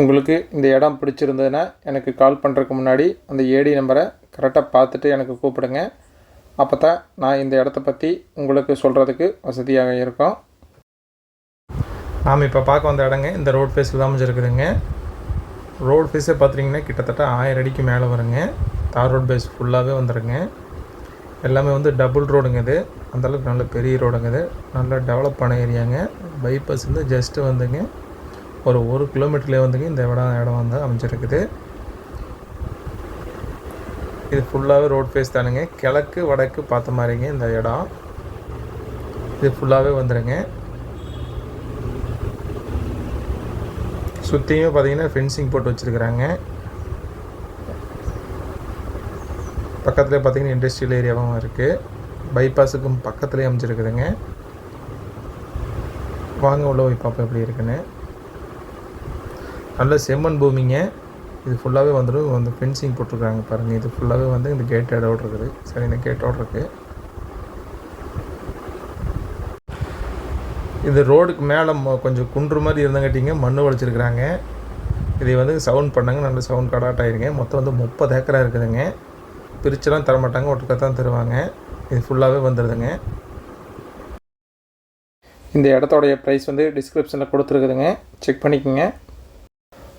உங்களுக்கு இந்த இடம் பிடிச்சிருந்ததுன்னா எனக்கு கால் பண்ணுறதுக்கு முன்னாடி அந்த ஏடி நம்பரை கரெக்டாக பார்த்துட்டு எனக்கு கூப்பிடுங்க. அப்போ தான் நான் இந்த இடத்த பற்றி உங்களுக்கு சொல்கிறதுக்கு வசதியாக இருக்கும். நாம் இப்போ பார்க்க வந்த இடங்க இந்த ரோட் ஃபேஸில் தான் அமைஞ்சிருக்குதுங்க. ரோட் ஃபேஸே பார்த்துட்டிங்கன்னா கிட்டத்தட்ட ஆயிரம் அடிக்கு மேலே வருங்க. தார் ரோட் பேஸ் ஃபுல்லாகவே வந்துடுங்க எல்லாமே வந்து டபுள் ரோடுங்க இது. அந்தளவுக்கு நல்ல பெரிய ரோடுங்க இது. நல்லா டெவலப் ஆன ஏரியாங்க பைபாஸ் வந்து ஜஸ்ட்டு வந்துங்க. ஒரு ஒரு கிலோமீட்டர்லேயே வந்துங்க இந்த இடம் இடம் வந்து அமைஞ்சிருக்குது. இது ஃபுல்லாகவே ரோட் ஃபேஸ் தானுங்க. கிழக்கு வடக்கு பார்த்த மாதிரிங்க இந்த இடம். இது ஃபுல்லாகவே வந்துடுங்க சுற்றியும் பார்த்தீங்கன்னா ஃபென்சிங் போட்டு வச்சுருக்குறாங்க. பக்கத்தில் பார்த்தீங்கன்னா இண்டஸ்ட்ரியல் ஏரியாவும் இருக்குது பைபாஸுக்கும் பக்கத்துலேயே அமைஞ்சிருக்குதுங்க. வாங்க உள்ள போய் பார்ப்போம் எப்படி இருக்குன்னு. நல்ல செம்மண் பூமிங்க. இது ஃபுல்லாகவே வந்துடும் வந்து ஃபென்சிங் போட்டிருக்காங்க பாருங்கள் இது ஃபுல்லாகவே வந்து இந்த கேட் இடோடு இருக்குது. சரி இந்த கேட்டோடு இருக்குது இது ரோடுக்கு மேலே கொஞ்சம் குன்று மாதிரி இருந்தங்காட்டிங்க மண் வளைச்சிருக்கிறாங்க இதை வந்து சவுண்ட் பண்ணாங்க. நல்ல சவுண்ட் கடாட் ஆகிருங்க மொத்தம் வந்து முப்பது ஏக்கரா இருக்குதுங்க. பிரிச்செல்லாம் தரமாட்டாங்க. ஒட்டுக்கா தான் தருவாங்க. இது ஃபுல்லாகவே வந்துடுதுங்க இந்த இடத்தோடைய ப்ரைஸ் வந்து டிஸ்கிரிப்ஷனில் கொடுத்துருக்குதுங்க. செக் பண்ணிக்கோங்க.